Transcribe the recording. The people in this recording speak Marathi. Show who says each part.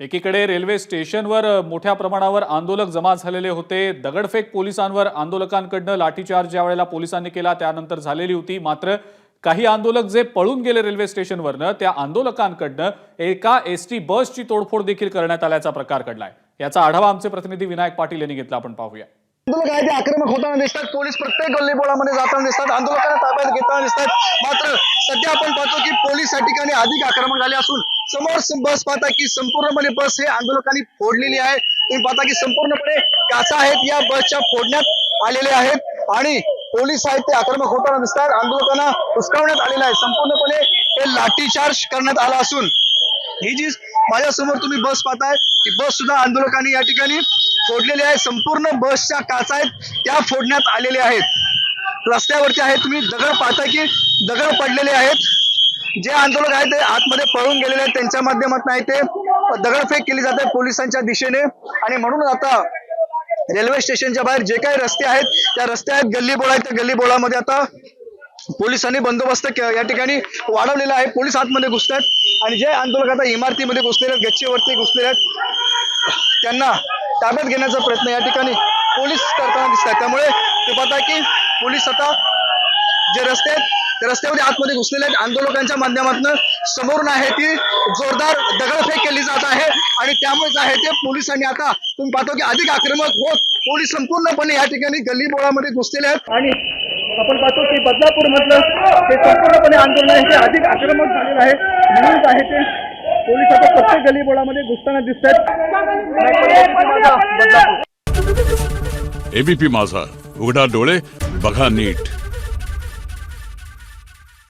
Speaker 1: एकीकडे रेल्वे स्टेशनवर मोठ्या प्रमाणावर आंदोलक जमा झालेले होते. दगडफेक पोलिसांवर आंदोलकांकडनं लाठीचार्ज ज्या वेळेला पोलिसांनी केला त्यानंतर झालेली होती. मात्र काही आंदोलक जे पळून गेले रेल्वे स्टेशनवरनं त्या आंदोलकांकडनं एका एस टी बसची तोडफोड देखील करण्यात आल्याचा प्रकार घडलाय. याचा आढावा आमचे प्रतिनिधी विनायक पाटील यांनी घेतला. आपण पाहूया.
Speaker 2: आंदोलक आहे ते आक्रमक होताना दिसतात. पोलीस प्रत्येक गल्लीबोळामध्ये जाताना दिसतात. आंदोलकांना ताब्यात घेताना दिसतात. मात्र सध्या आपण पाहतो की पोलीस या ठिकाणी अधिक आक्रमक झाले असून समोर बस पाहता की संपूर्णपणे बस हे आंदोलकांनी फोडलेली आहे. तुम्ही पाहता की संपूर्णपणे काचा आहेत या बसच्या फोडण्यात आलेले आहेत आणि पोलीस आहेत ते आक्रमक होताना दिसतात. आंदोलकांना हुसकावण्यात आलेलं आहे. संपूर्णपणे हे लाठीचार्ज करण्यात आला असून ही जी माझ्यासमोर तुम्ही बस पाहताय की बस सुद्धा आंदोलकांनी या ठिकाणी फोडलेली आहे संपूर्ण बसच्या काचा आहेत. त्या फोडण्यात आलेल्या आहेत. रस्त्यावरती आहे तुम्ही दगड पाहताय की दगड पडलेले आहेत. जे आंदोलक आहेत ते आतमध्ये पळून गेलेले आहेत. त्यांच्या माध्यमातून आहे ते. दगडफेक केली जाते पोलिसांच्या दिशेने. आणि म्हणून आता रेल्वे स्टेशनच्या बाहेर जे काही रस्ते आहेत त्या रस्ते आहेत गल्ली बोळा आहेत. त्या गल्ली बोळामध्ये आता पोलिसांनी बंदोबस्त या ठिकाणी वाढवलेला आहे. पोलीस आतमध्ये घुसतात आणि जे आंदोलक आता इमारतीमध्ये घुसलेले आहेत गच्चीवरती घुसलेले आहेत त्यांना ताब्यात घेण्याचा प्रयत्न या ठिकाणी पोलीस करताना दिसतात त्यामुळे ते पाहता की पोलीस आता जे रस्ते आहेत त्या रस्त्यामध्ये आतमध्ये घुसलेले आहेत. आंदोलकांच्या माध्यमातून समोरून आहे ती जोरदार दगडफेक केली जात आहे आणि त्यामुळेच आहे ते पोलिसांनी आता तुम्ही पाहतो की अधिक आक्रमक होत पोलीस संपूर्णपणे या ठिकाणी गल्ली बोळामध्ये घुसलेले आहेत. आणि आपण पाहतो की बदलापूर मधलं ते संपूर्णपणे आंदोलन अधिक आक्रमक झालेलं आहे. म्हणूनच आहे ते पोलीस आता प्रत्येक गलीबोळामध्ये घुसताना दिसत आहेत
Speaker 3: एबीपी माझा उघडा डोळे बघा नीट.